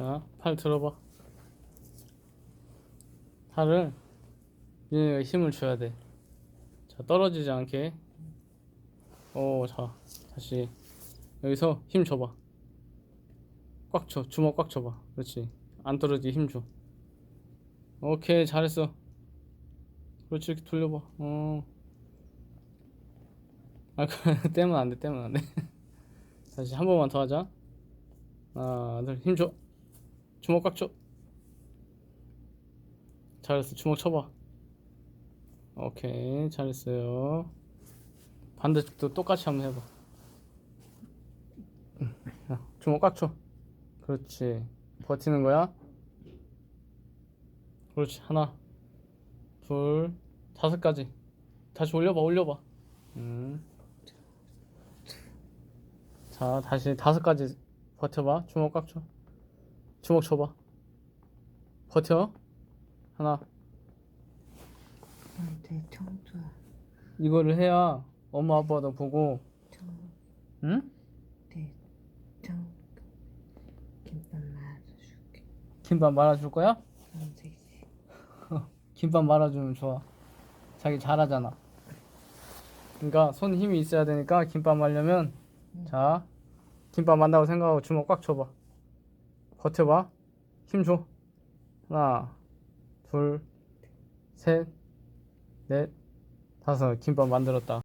자, 팔 들어봐. 팔을 얘 힘을 줘야 돼. 자, 떨어지지 않게. 오, 자, 다시 여기서 힘 줘봐. 꽉 쳐, 주먹 꽉 쳐봐. 그렇지. 안 떨어지게 힘 줘. 오케이, 잘했어. 그렇지, 이렇게 돌려봐. 어. 아, 그, 떼면 안 돼, 떼면 안 돼. 다시 한 번만 더 하자. 하나, 둘, 힘 줘. 주먹 꽉 줘. 잘했어. 주먹 쳐봐. 오케이, 잘했어요. 반대쪽도 똑같이 한번 해봐. 자, 주먹 꽉 쳐. 그렇지. 버티는 거야. 그렇지. 하나, 둘, 다섯 가지. 다시 올려봐, 올려봐. 음. 자, 다시 다섯 가지 버텨봐. 주먹 꽉 쳐. 주먹 쳐봐. 버텨. 하나. 청소 이거를 해야 엄마 아빠도 보고, 청 응? 네, 청 김밥 말아줄게 김밥 말아줄 거야? 김밥 말아주면 좋아. 자기 잘하잖아. 그러니까 손 힘이 있어야 되니까 김밥 말려면 자 김밥 만다고 생각하고 주먹 꽉 쳐봐. 버텨봐. 힘 줘. 하나, 둘, 셋, 넷, 다섯. 김밥 만들었다.